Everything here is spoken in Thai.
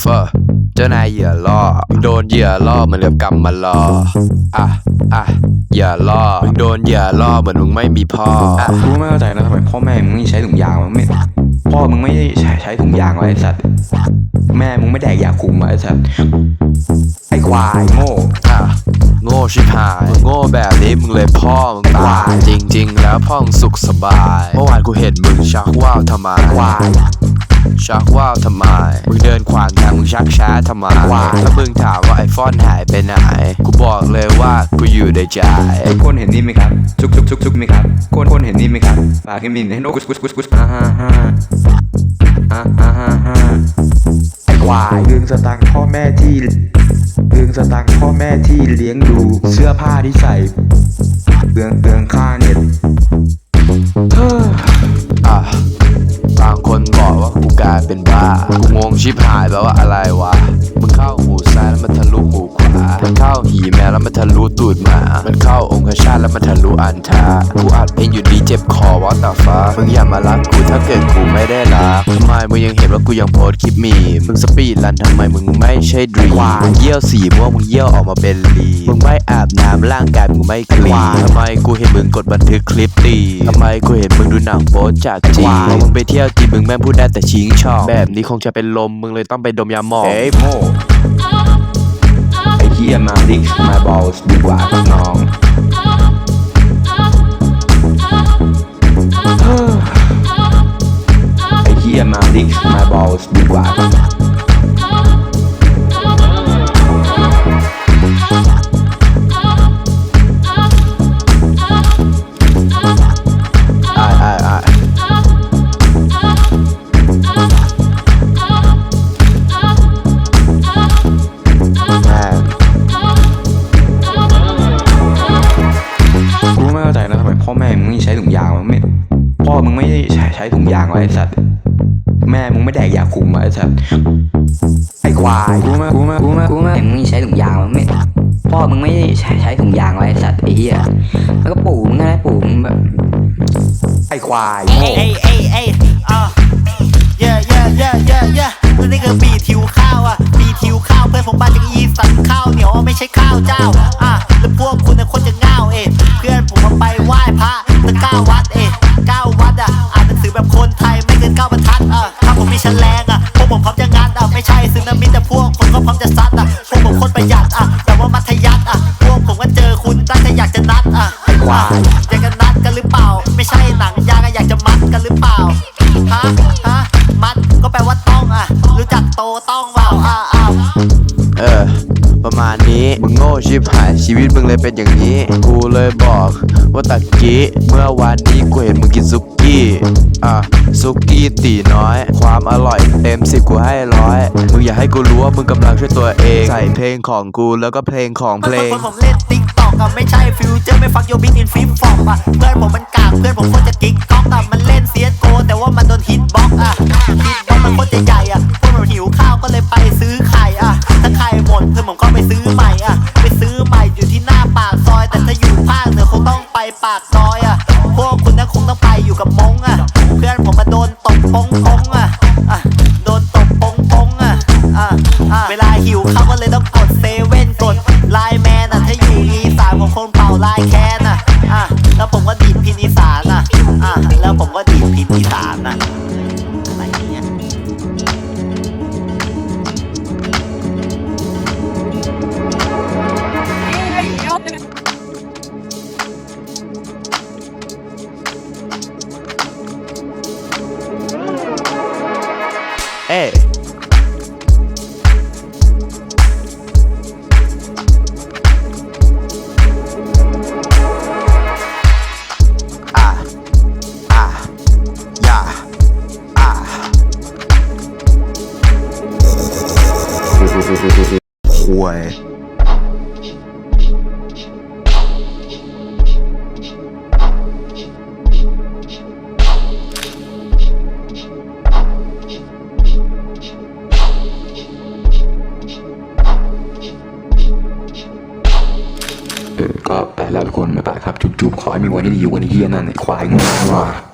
เฟอร์เจ้านายเหยื่อล่อมึงโดนเหยื่อล่อเหมือนกับกำมารออะอะเหยื่อล่อมึงโดนเหยื่อล่อเหมือนมึงไม่มีพ่ออะกูไม่เข้าใจนะทำไมพ่อแม่มึงไม่ใช้ถุงยางวะไม่พ่อมึงไม่ได้ใช้ใช้ถุงยางวะไอ้สัตว์แม่มึงไม่แดกยาคุมวะไอ้สัตว์ไอ้ควายโง่อะโง่ชิบหายมึงโง่แบบนี้มึงเลยพ่อมึงตายจริง ๆ แล้วพ่อมึงสุขสบาย เมื่อวานกูเห็นมึงชักว่าวทำไมควาย ชักว่าวทำไม มึงเดินขวางทางมึงชักช้าทำไมว้ายถ้ามึงถามว่าไอฟอนหายไปไหน กูบอกเลยว่ากูอยู่ในใจไอ้คนเห็นนี่ไหมครับจุกจุกจุกจุกไหมครับ คนคนเห็นนี่ไหมครับ ปากให้มินให้นกกุสกุสกุสกุสอ่าฮ่าฮ่าอ่าฮ่าฮ่าฮ่าไอ้ควายเรื่องสตังค์พ่อแม่ที่เรื่องสตังค์พ่อแม่ที่เลี้ยงดู เสื้อผ้าที่ใส่เปลืองเปลืองค่าเน็ตอ่ เป็นบ้ากูงงชิบหายแปลว่าอะไรวะ มึงเข้าหู ซ้ายแล้วมันทะลุหูขวามันเข้าหีแมวแล้วมันทะลุตูดหมา มันเข้าองคชาตแล้วมันทะลุอันทากูอัดเองอยู่ดีเจ็บคอวะแต่ฟ้ามึงอย่ามารักกูถ้าเกิดกูไม่ได้รักทำไมมึงยังเห็นว่ากูยังโพสต์คลิปมีมมึงสปีดรันทำไมมึงไม่ใช่ดรีมมึงเยี่ยวสีม่วงมึงเยี่ยวออกมาเป็นลีมึงไม่อาบน้ำร่างกายมึงไม่คลีนทำไมกูเห็นมึงกดบันทึกคลิปตีทำไมกูเห็นมึงดูหนังโป๊จากจีนพอมึงไปเที่ยวจีนมึงแม่งพูดได้แต่ชิงช่องแบบนี้คงจะเป็นลมมึงเลยต้องไปดมยาหมองเอ้ยโง่ ไอ้เหี้ยมาดิกมาบอลดีกว่าน้องไอ้เฮียมาดิกมาบอลดีกว่าอ่ มึงไม่ได้ใช้ใช้ถุงยางวะไอ้สัตว์แม่มึงไม่แดกยาคุมวะไอ้สัตว์ไอ้ควายกูไม่กูไม่กูไม่กูไม่มึงใช้ถุงยางมั้งไม่พ่อมึงไม่ได้ใช้ใช้ถุงยางไว้ไอ้สัตว์ไอ้เหี้ยแล้วก็ปู่มึงก็ได้ปู่มึงแบบไอ้ควายเอ้ยเอ้ยเอ้ย ซัดอะพวกผมคนประหยัดอะแต่ว่ามัธยัสถ์อะพวกผมก็เจอคุณตั้งใจอยากจะนัดอะควายอยากจะนัด ชิบหายชีวิตมึงเลยเป็นอย่างนี้ กูเลยบอกว่าตะกี้เมื่อวานนี้กูเห็นมึงกินซุกี้อะซุกี้ตีน้อย ความอร่อยเต็มสิบกูให้ร้อยมึงอย่าให้กูรู้ว่ามึงกำลังช่วยตัวเอง ใส่เพลงของกูแล้วก็เพลงของเพลงคนผมเล่นติ๊กตอกอะไม่ใช่ฟิวเจอร์ไม่ฟังโยบินอินฟิปฟอปอะเพื่อนผมมันกากเพื่อนผมโคตรจะกิ๊กก๊อกอะมันเล่นเซียโกแต่ว่ามันโดนฮิตบ็อกอะฮิตบ็อกมันโคตรใหญ่อะพวกผมหิวข้าวก็เลยไปซื้อไข่อะถ้าไข่หมดเพื่อนผมก็ไปซื้อใหม่อะ ตบ วย เออ ก็ไปแล้วทุกคนบ๊ายบายครับ จุ๊บๆ ขอให้มีวันที่ดีกวันนี้เฮียนั่นไอ้ควายโง่ว่ะ